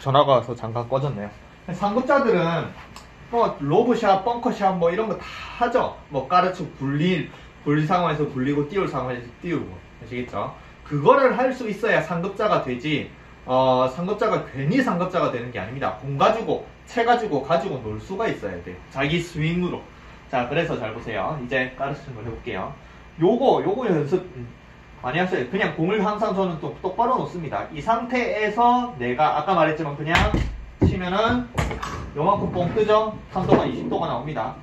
전화가 와서 잠깐 꺼졌네요. 상급자들은 뭐 로브샷, 벙커샷 뭐 이런 거 다 하죠. 뭐 까르치 굴릴 굴릴 상황에서 굴리고 띄울 상황에서 띄우고 아시겠죠? 그거를 할 수 있어야 상급자가 되지. 어, 상급자가 괜히 상급자가 되는 게 아닙니다. 공 가지고 채 가지고 가지고 놀 수가 있어야 돼요. 자기 스윙으로. 자, 그래서 잘 보세요. 이제 까르치는 걸 해볼게요. 요거 요거 연습 음, 많이 하셔요. 그냥 공을 항상 저는 또 똑바로 놓습니다. 이 상태에서 내가 아까 말했지만 그냥 치면은 요만큼 뽕 뜨죠? 3도가 20도가 나옵니다.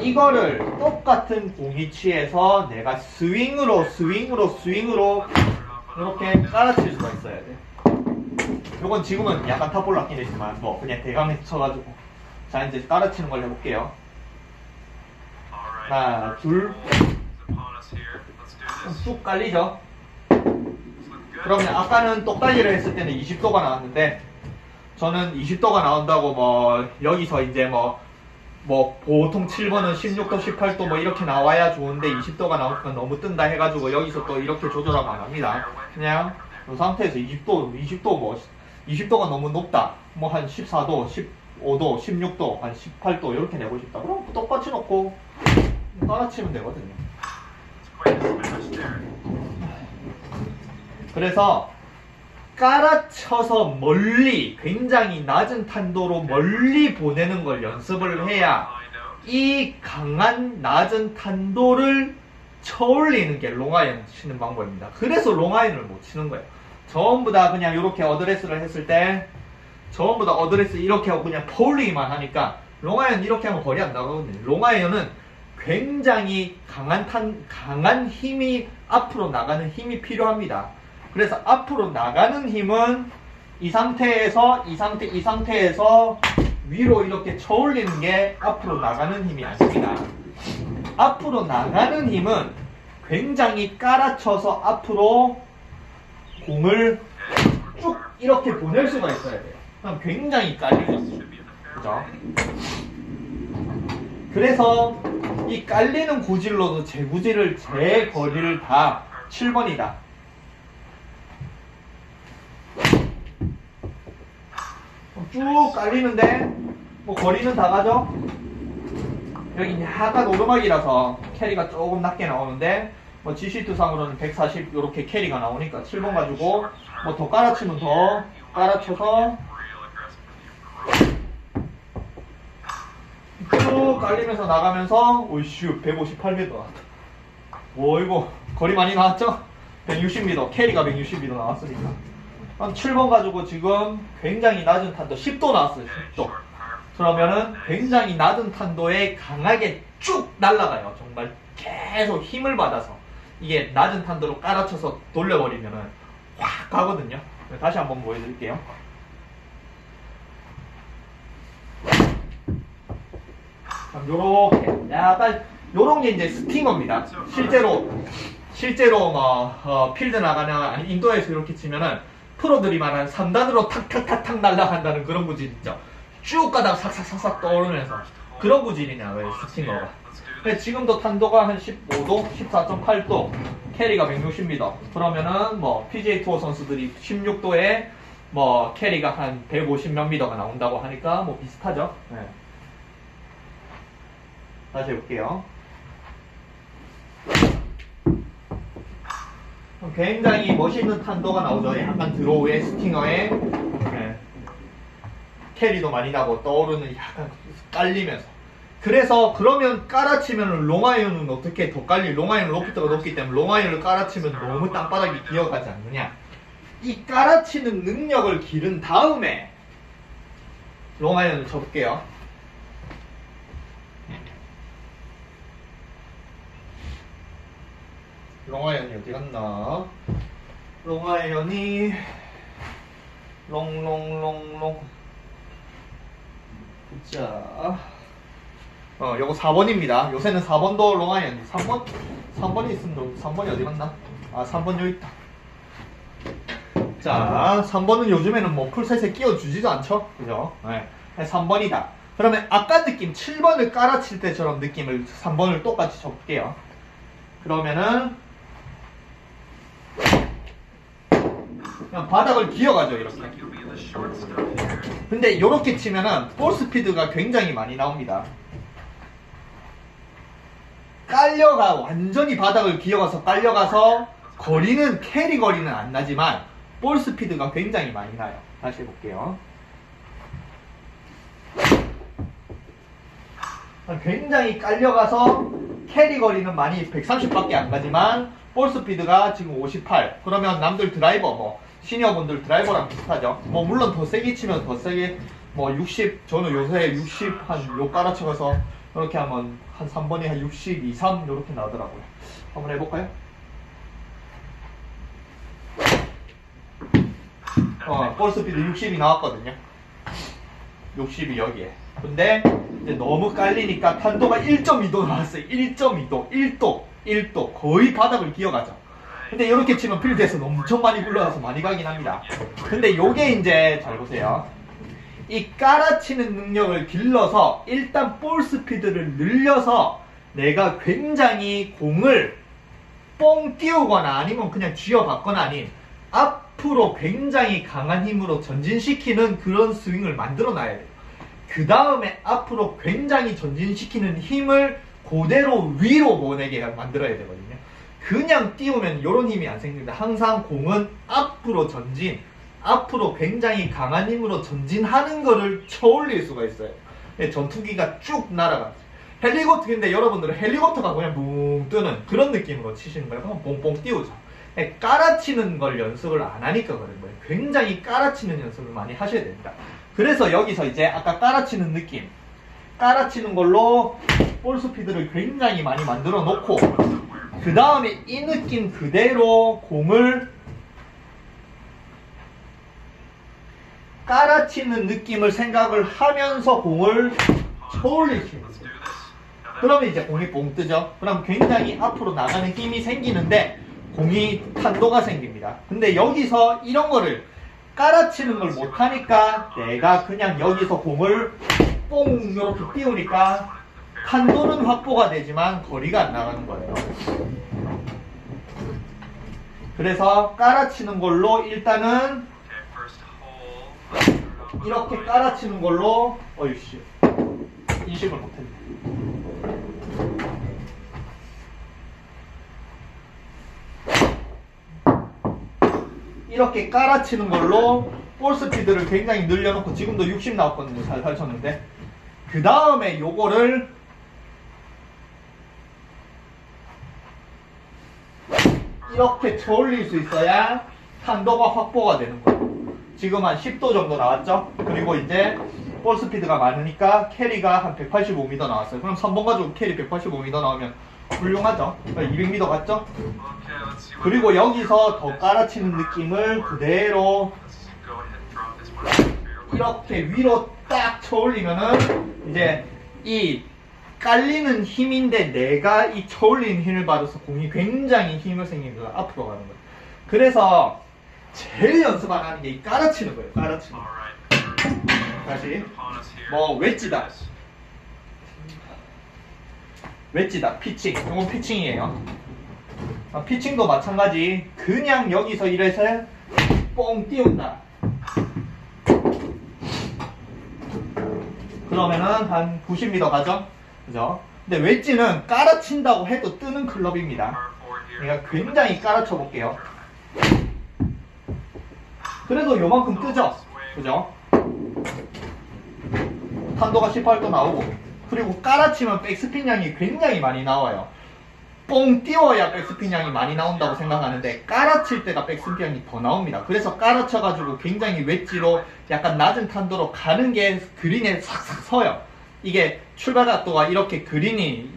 이거를 똑같은 공이치에서 내가 스윙으로 스윙으로 스윙으로 이렇게 깔아칠 수가 있어야 돼. 요건 지금은 약간 탑볼 났긴 했지만 뭐 그냥 대강에서 쳐가지고 자 이제 깔아치는 걸 해볼게요. 하나 둘 쑥 깔리죠? 그러면 아까는 똑달리를 했을 때는 20도가 나왔는데 저는 20도가 나온다고 뭐 여기서 이제 뭐뭐 보통 7번은 16도, 18도 뭐 이렇게 나와야 좋은데 20도가 나오니까 너무 뜬다 해가지고 여기서 또 이렇게 조절하면 안 합니다. 그냥 이 상태에서 20도, 20도 뭐 20도가 너무 높다. 뭐 한 14도, 15도, 16도, 한 18도 이렇게 내고 싶다. 그럼 똑같이 놓고 따라치면 되거든요. 그래서 깔아쳐서 멀리 굉장히 낮은 탄도로 멀리 보내는 걸 연습을 해야 이 강한 낮은 탄도를 쳐올리는 게 롱아이언 치는 방법입니다. 그래서 롱아이언을 못 치는 거예요. 전부 다 그냥 이렇게 어드레스를 했을 때 전부 다 어드레스 이렇게 하고 그냥 퍼올리기만 하니까 롱아이언 이렇게 하면 거리 안 나가거든요. 롱아이언은 굉장히 강한 탄, 강한 힘이 앞으로 나가는 힘이 필요합니다. 그래서 앞으로 나가는 힘은 이 상태에서 이 상태 이 상태에서 위로 이렇게 쳐올리는 게 앞으로 나가는 힘이 아닙니다. 앞으로 나가는 힘은 굉장히 깔아쳐서 앞으로 공을 쭉 이렇게 보낼 수가 있어야 돼요. 그럼 굉장히 깔리죠. 그죠? 그래서 이 깔리는 구질로도 제 구질을 제 거리를 다 7번이다. 쭉 깔리는데 뭐 거리는 다 가죠? 여기 약간 오르막이라서 캐리가 조금 낮게 나오는데 뭐 G시트 상으로는 140 이렇게 캐리가 나오니까 7번 가지고 뭐 더 깔아치면 더 깔아쳐서 쭉 깔리면서 나가면서 오이슈 158m 나왔다. 오 이거 거리 많이 나왔죠? 160m 캐리가 160m 나왔으니까. 한 7번 가지고 지금 굉장히 낮은 탄도 10도 나왔어요 10도. 그러면은 굉장히 낮은 탄도에 강하게 쭉 날아가요. 정말 계속 힘을 받아서. 이게 낮은 탄도로 깔아쳐서 돌려버리면은 확 가거든요. 다시 한번 보여드릴게요 요렇게 약간 요런 게 이제 스팅어입니다 실제로 실제로 뭐 어, 필드 나가나 아니 인도에서 이렇게 치면은 프로들이 말하는 3단으로 탁탁탁탁 날아간다는 그런 구질 있죠. 쭉 가다가 삭삭삭삭 떠오르면서 그런 구질이냐 왜 스팅어가. 근데 지금도 탄도가 한 15도, 14.8도, 캐리가 160m. 그러면은 뭐 PGA 투어 선수들이 16도에 뭐 캐리가 한 150몇 미터가 나온다고 하니까 뭐 비슷하죠. 네. 다시 해볼게요. 굉장히 멋있는 탄도가 나오죠. 약간 드로우에 스팅어에 네. 캐리도 많이 나고 떠오르는 약간 깔리면서. 그래서 그러면 깔아치면 롱아이언은 어떻게 더 깔리? 롱아이언 로프트가 높기 때문에 롱아이언을 깔아치면 너무 땅바닥이 기어가지 않느냐? 이 깔아치는 능력을 기른 다음에 롱아이언을 쳐볼게요. 롱아이언이 어디 갔나? 롱아이언이 롱롱롱롱 자, 어, 요거 4번입니다. 요새는 4번도 롱아이언 3번? 3번이 있으면 3번이 어디 갔나? 아, 3번 여기 있다. 자, 3번은 요즘에는 뭐 풀셋에 끼워주지도 않죠? 그죠? 네. 3번이다. 그러면 아까 느낌 7번을 깔아칠 때처럼 느낌을 3번을 똑같이 쳐볼게요. 그러면은 그냥 바닥을 기어가죠 이렇게. 근데 이렇게 치면은 볼 스피드가 굉장히 많이 나옵니다. 깔려가 완전히 바닥을 기어가서 깔려가서 거리는 캐리 거리는 안 나지만 볼 스피드가 굉장히 많이 나요. 다시 해볼게요. 굉장히 깔려가서 캐리 거리는 많이 130밖에 안 가지만 볼 스피드가 지금 58. 그러면 남들 드라이버 뭐 시니어분들 드라이버랑 비슷하죠. 뭐 물론 더 세게 치면 더 세게 뭐 60. 저는 요새 60 한 요 깔아쳐가서 이렇게 하면 한 3번이 한 60, 2, 3 이렇게 나오더라고요. 한번 해볼까요? 어, 볼 스피드 60이 나왔거든요. 60이 여기에. 근데 이제 너무 깔리니까 탄도가 1.2도 나왔어요. 1.2도, 1도, 1도. 거의 바닥을 기어가죠. 근데 이렇게 치면 필드에서 엄청 많이 굴러가서 많이 가긴 합니다. 근데 요게 이제 잘 보세요. 이 깔아치는 능력을 길러서 일단 볼 스피드를 늘려서 내가 굉장히 공을 뻥 띄우거나 아니면 그냥 쥐어받거나 아닌 앞으로 굉장히 강한 힘으로 전진시키는 그런 스윙을 만들어 놔야 돼요. 그 다음에 앞으로 굉장히 전진시키는 힘을 그대로 위로 보내게 만들어야 되거든요. 그냥 띄우면 이런 힘이 안 생깁니다. 항상 공은 앞으로 전진, 앞으로 굉장히 강한 힘으로 전진하는 거를 쳐올릴 수가 있어요. 예, 전투기가 쭉 날아가죠. 헬리콥터인데 여러분들은 헬리콥터가 그냥 뭉 뜨는 그런 느낌으로 치시는 거예요. 그럼 뽕뽕 띄우죠. 예, 깔아치는 걸 연습을 안 하니까 그런 거예요. 굉장히 깔아치는 연습을 많이 하셔야 됩니다. 그래서 여기서 이제 아까 깔아치는 느낌 깔아치는 걸로 볼 스피드를 굉장히 많이 만들어 놓고 그 다음에 이 느낌 그대로 공을 깔아치는 느낌을 생각을 하면서 공을 쳐올리시는 거예요. 그러면 이제 공이 뽕 뜨죠. 그럼 굉장히 앞으로 나가는 힘이 생기는데 공이 탄도가 생깁니다. 근데 여기서 이런 거를 깔아치는 걸 못하니까 내가 그냥 여기서 공을 뽕 이렇게 띄우니까 탄도는 확보가 되지만 거리가 안 나가는 거예요. 그래서 깔아치는 걸로 일단은 이렇게 깔아치는 걸로 어이씨 인식을 못했네. 이렇게 깔아치는 걸로 볼 스피드를 굉장히 늘려놓고 지금도 60 나왔거든요. 살살 쳤는데 그 다음에 요거를 이렇게 저올릴 수 있어야 탄도가 확보가 되는 거예요. 지금 한 10도 정도 나왔죠? 그리고 이제 볼 스피드가 많으니까 캐리가 한 185m 나왔어요. 그럼 3번 가지고 캐리 185m 나오면 훌륭하죠? 200m 갔죠? 그리고 여기서 더 깔아치는 느낌을 그대로 이렇게 위로 딱 쳐올리면은 이제 이 깔리는 힘인데 내가 이 쳐올리는 힘을 받아서 공이 굉장히 힘을 생기면서 앞으로 가는 거예요. 그래서 제일 연습 안 하는 게 이 깔아치는 거예요. 깔아치는 거. 다시 뭐 웨지다. 웨지다. 피칭. 이건 피칭이에요. 아, 피칭도 마찬가지. 그냥 여기서 이래서 뽕 띄운다. 그러면은 한 90m 가죠? 그죠? 근데 웨지는 깔아친다고 해도 뜨는 클럽입니다. 내가 굉장히 깔아쳐 볼게요. 그래도 요만큼 뜨죠? 그죠? 탄도가 18도 나오고 그리고 깔아치면 백스핀 양이 굉장히 많이 나와요. 뽕 띄워야 백스핀 양이 많이 나온다고 생각하는데 깔아칠 때가 백스핀 양이 더 나옵니다. 그래서 깔아쳐가지고 굉장히 웨지로 약간 낮은 탄도로 가는 게 그린에 싹싹 서요. 이게 출발 각도가 이렇게 그린이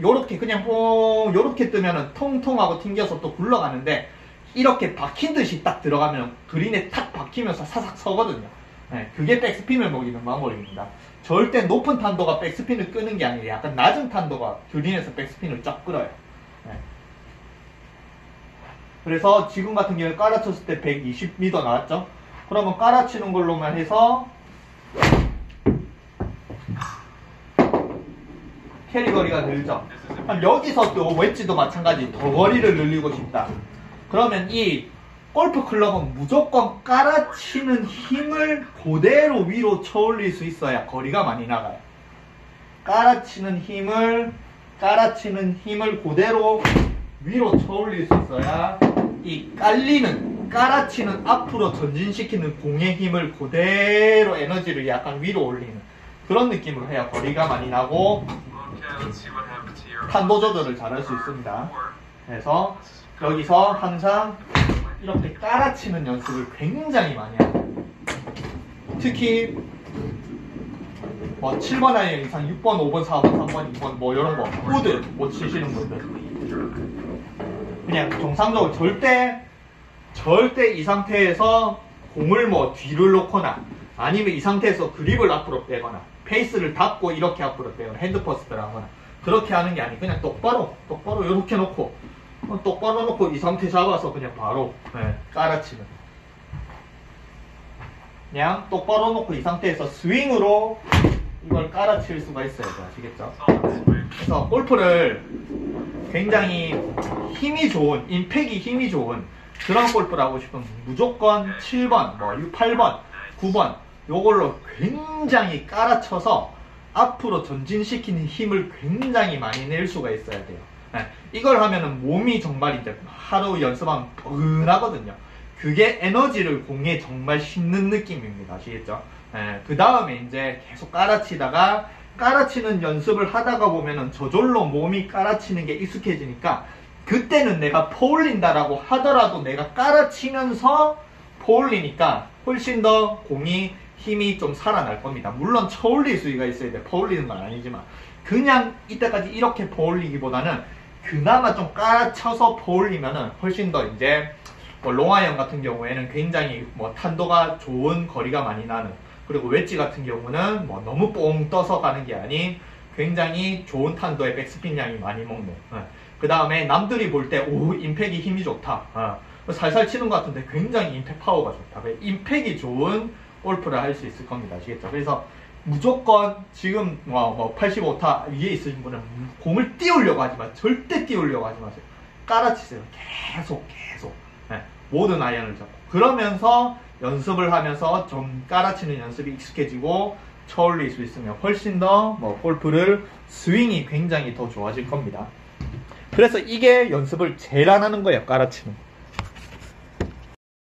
요렇게 그냥 뽕 요렇게 뜨면은 통통하고 튕겨서 또 굴러가는데 이렇게 박힌 듯이 딱 들어가면 그린에 탁 박히면서 사삭 서거든요. 네, 그게 백스핀을 먹이는 방법입니다. 절대 높은 탄도가 백스핀을 끄는 게 아니라 약간 낮은 탄도가 그린에서 백스핀을 쫙 끌어요. 네. 그래서 지금 같은 경우에 깔아쳤을 때 120m 나왔죠? 그러면 깔아치는 걸로만 해서 캐리 거리가 늘죠. 여기서 또 웨지도 마찬가지 더 거리를 늘리고 싶다. 그러면 이 골프 클럽은 무조건 깔아치는 힘을 그대로 위로 쳐올릴 수 있어야 거리가 많이 나가요. 깔아치는 힘을 깔아치는 힘을 그대로 위로 쳐올릴 수 있어야 이 깔리는 깔아치는 앞으로 전진시키는 공의 힘을 그대로 에너지를 약간 위로 올리는 그런 느낌으로 해야 거리가 많이 나고 탄도 조절을 잘 할 수 있습니다. 그래서 여기서 항상 이렇게 깔아치는 연습을 굉장히 많이 해요. 특히 뭐 7번 아이언 이상 6번, 5번, 4번, 3번, 2번 뭐 이런 거 우드 못 치시는 분들 그냥 정상적으로 절대 절대 이 상태에서 공을 뭐 뒤를 놓거나 아니면 이 상태에서 그립을 앞으로 빼거나 페이스를 닫고 이렇게 앞으로 빼거나 핸드 퍼스트를 하거나. 그렇게 하는 게 아니고 그냥 똑바로 똑바로 이렇게 놓고 어, 똑바로 놓고 이 상태 잡아서 그냥 바로 네, 깔아치는 그냥 똑바로 놓고 이 상태에서 스윙으로 이걸 깔아칠 수가 있어야 돼요 아시겠죠? 그래서 골프를 굉장히 힘이 좋은, 임팩이 힘이 좋은 그런 골프를 하고 싶으면 무조건 7번, 뭐 6, 8번, 9번 요걸로 굉장히 깔아쳐서 앞으로 전진시키는 힘을 굉장히 많이 낼 수가 있어야 돼요. 네, 이걸 하면은 몸이 정말 이제 하루 연습하면 뻐근하거든요. 그게 에너지를 공에 정말 싣는 느낌입니다. 아시겠죠? 그 다음에 이제 계속 깔아치다가 깔아치는 연습을 하다가 보면은 저절로 몸이 깔아치는 게 익숙해지니까 그때는 내가 포올린다라고 하더라도 내가 깔아치면서 포올리니까 훨씬 더 공이 힘이 좀 살아날 겁니다. 물론 쳐올릴 수가 있어야 돼. 포올리는 건 아니지만. 그냥 이때까지 이렇게 포올리기보다는 그나마 좀 깔아쳐서 포올리면은 훨씬 더 이제 뭐 롱아이언 같은 경우에는 굉장히 뭐 탄도가 좋은 거리가 많이 나는. 그리고 웨지 같은 경우는 뭐 너무 뽕 떠서 가는 게 아닌 굉장히 좋은 탄도의 백스핀 양이 많이 먹는. 그 다음에 남들이 볼 때 오 임팩이 힘이 좋다. 어, 살살 치는 것 같은데 굉장히 임팩 파워가 좋다. 임팩이 좋은 골프를 할 수 있을 겁니다. 아시겠죠? 그래서 무조건 지금 뭐, 뭐 85타 위에 있으신 분은 공을 띄우려고 하지 마 절대 띄우려고 하지 마세요. 깔아치세요. 계속 계속. 네, 모든 아이언을 잡고. 그러면서 연습을 하면서 좀 깔아치는 연습이 익숙해지고 쳐올릴 수 있으면 훨씬 더 뭐 골프를 스윙이 굉장히 더 좋아질 겁니다. 그래서 이게 연습을 제일 안 하는 거예요. 깔아치는.